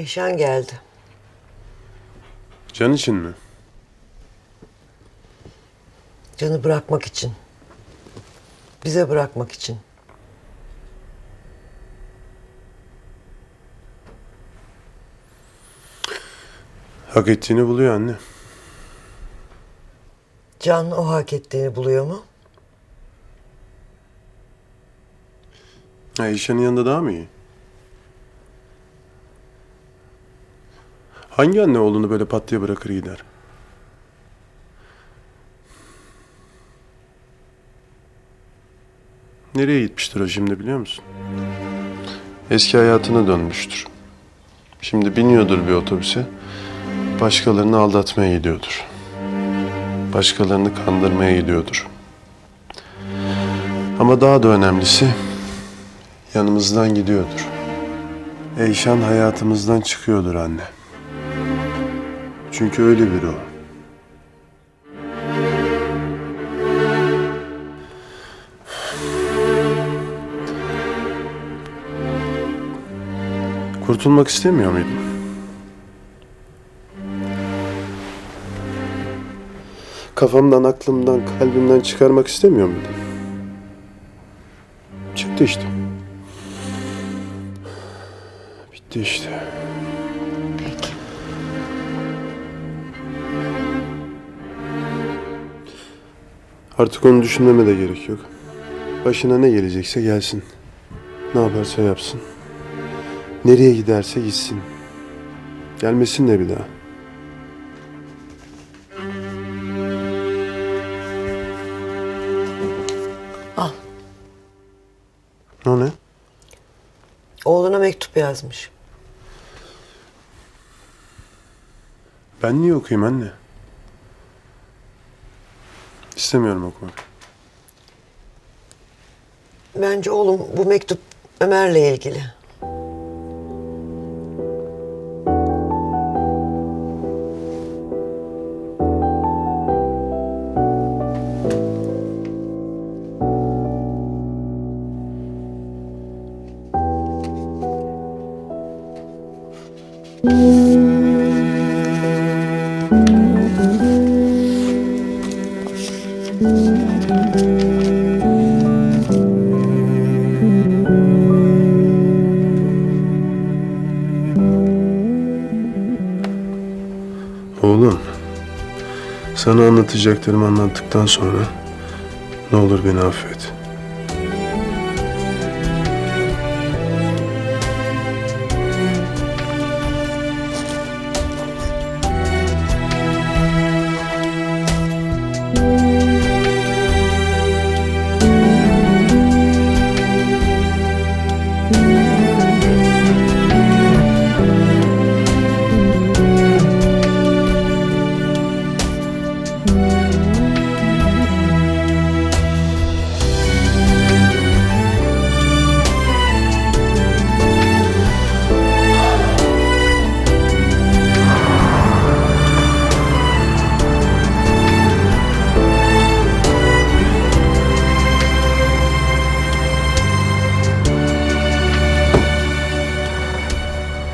Eyşan geldi. Can için mi? Canı bırakmak için. Bize bırakmak için. Hak ettiğini buluyor anne. Can o hak ettiğini buluyor mu? Ha, Eyşan'ın yanında daha mı iyi? Hangi anne oğlunu böyle pat diye bırakır gider? Nereye gitmiştir o şimdi biliyor musun? Eski hayatına dönmüştür. Şimdi biniyordur bir otobüse. Başkalarını aldatmaya gidiyordur. Başkalarını kandırmaya gidiyordur. Ama daha da önemlisi yanımızdan gidiyordur. Eyşan hayatımızdan çıkıyordur anne. Çünkü öyle biri o. Kurtulmak istemiyor muydun? Kafamdan, aklımdan, kalbimden çıkarmak istemiyor muydun? Çıktı işte. Bitti işte. Artık onu düşünmeme de gerek yok. Başına ne gelecekse gelsin. Ne yaparsa yapsın. Nereye giderse gitsin. Gelmesin de bir daha. Al. O ne? Oğluna mektup yazmış. Ben niye okuyayım anne? İstemiyorum okumak. Bence oğlum bu mektup Ömer'le ilgili. Sana anlatacaklarımı anlattıktan sonra ne olur beni affet.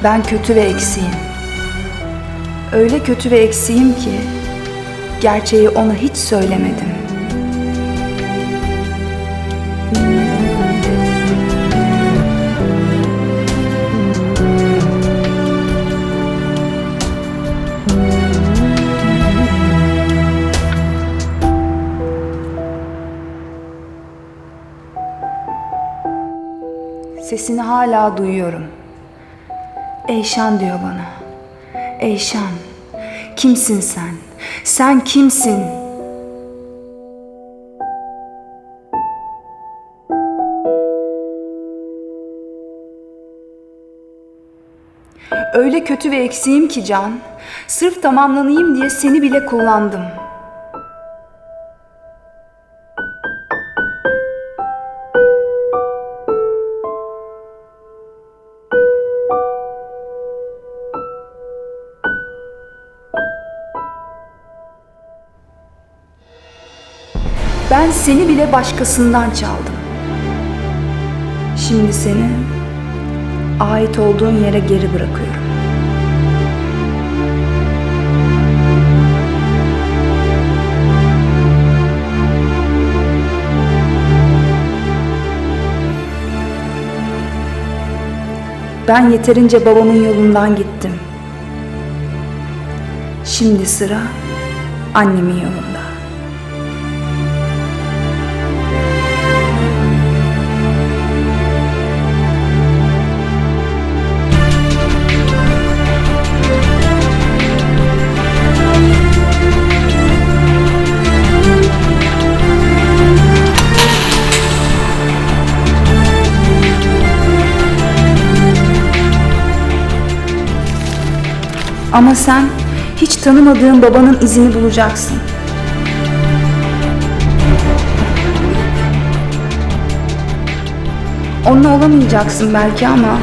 Ben kötü ve eksiğim. Öyle kötü ve eksiğim ki gerçeği ona hiç söylemedim. Sesini hala duyuyorum. Eyşan diyor bana. Eyşan, kimsin sen? Sen kimsin? Öyle kötü ve eksiğim ki Can, sırf tamamlanayım diye seni bile kullandım. Ben seni bile başkasından çaldım. Şimdi seni ait olduğun yere geri bırakıyorum. Ben yeterince babamın yolundan gittim. Şimdi sıra annemin yolunda. Ama sen hiç tanımadığın babanın izini bulacaksın. Onunla olamayacaksın belki ama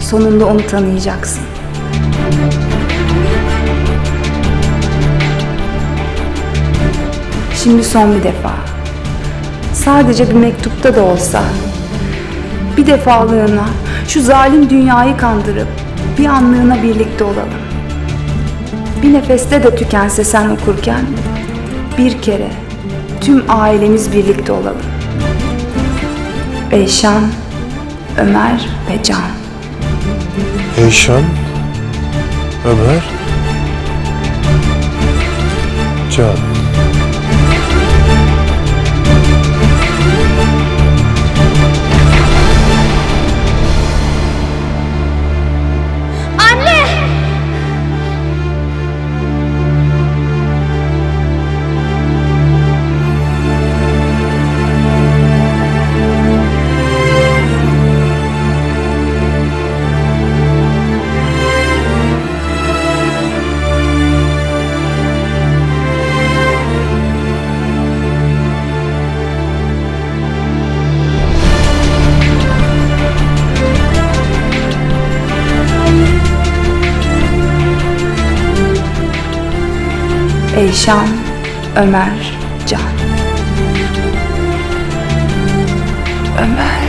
sonunda onu tanıyacaksın. Şimdi son bir defa. Sadece bir mektupta da olsa bir defalığına şu zalim dünyayı kandırıp bir anlığına birlikte olalım. Bir nefeste de tükense sen okurken bir kere tüm ailemiz birlikte olalım. Eyşan, Ömer ve Can. Eyşan, Ömer, Can. Eyşan, Ömer, Can. Ömer.